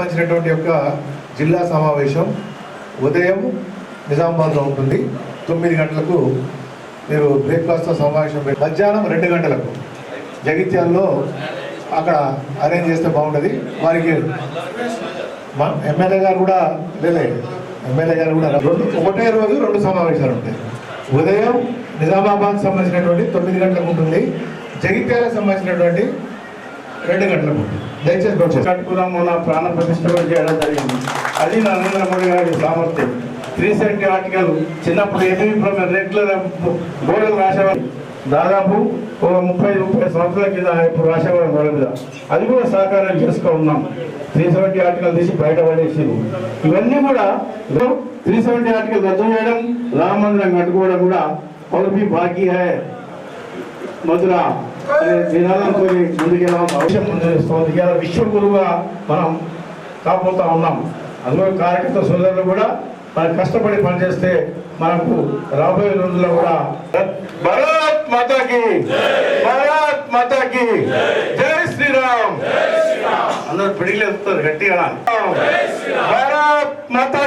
సంబంధించినటువంటి యొక్క జిల్లా సమావేశం ఉదయం నిజామాబాద్లో ఉంటుంది. తొమ్మిది గంటలకు మీరు బ్రేక్ఫాస్ట్తో సమావేశం పెట్టి మధ్యాహ్నం రెండు గంటలకు. జగిత్యాల్లో అక్కడ అరేంజ్ చేస్తే బాగుంటుంది. వారికి మా ఎమ్మెల్యే గారు కూడా లేలే ఎమ్మెల్యే గారు కూడా రెండు ఒకటే రోజు రెండు సమావేశాలు ఉంటాయి. ఉదయం నిజామాబాద్ సంబంధించినటువంటి తొమ్మిది గంటలకు ఉంటుంది. జగిత్యాలకు సంబంధించినటువంటి రెండు గంటలకు దయచేసి వచ్చేసి నా ప్రాణ ప్రతిష్ట కూడా చేయడం జరిగింది. అది నరేంద్ర మోడీ గారి సామర్థ్యం. త్రీ సెవెంటీ ఆర్టికల్ చిన్నప్పుడు ఏమీ రెగ్యులర్ గోడలు రాసేవారు. దాదాపు ఒక ముప్పై ముప్పై సంవత్సరాల కింద ఇప్పుడు రాసేవారు గోడ మీద. అది కూడా సహకారం చేసుకో ఉన్నాం. త్రీ సెవెంటీ ఆర్టికల్ తీసి బయట పడేసి ఇవన్నీ కూడా త్రీ సెవెంటీ ఆర్టికల్ రద్దు చేయడం రామ మందిరం కట్టుకోవడం కూడా పౌరపి బాకీ హై మధురా నినాదంతో ముందుకెళ్ళాం. భవిష్యత్ ముందు చేస్తుంది ఇవాళ విశ్వగురువుగా మనం కాబోతా ఉన్నాం. అందులో కార్యకర్త సోదరులు కూడా మనం కష్టపడి పనిచేస్తే మనకు రాబోయే రోజుల్లో కూడా భారత్ మాతాకి భారత్ మాతాకి జై శ్రీరామ్. అందరూ పిడిగిలు ఎత్తుతారు గట్టిగా. భారత్ మాతా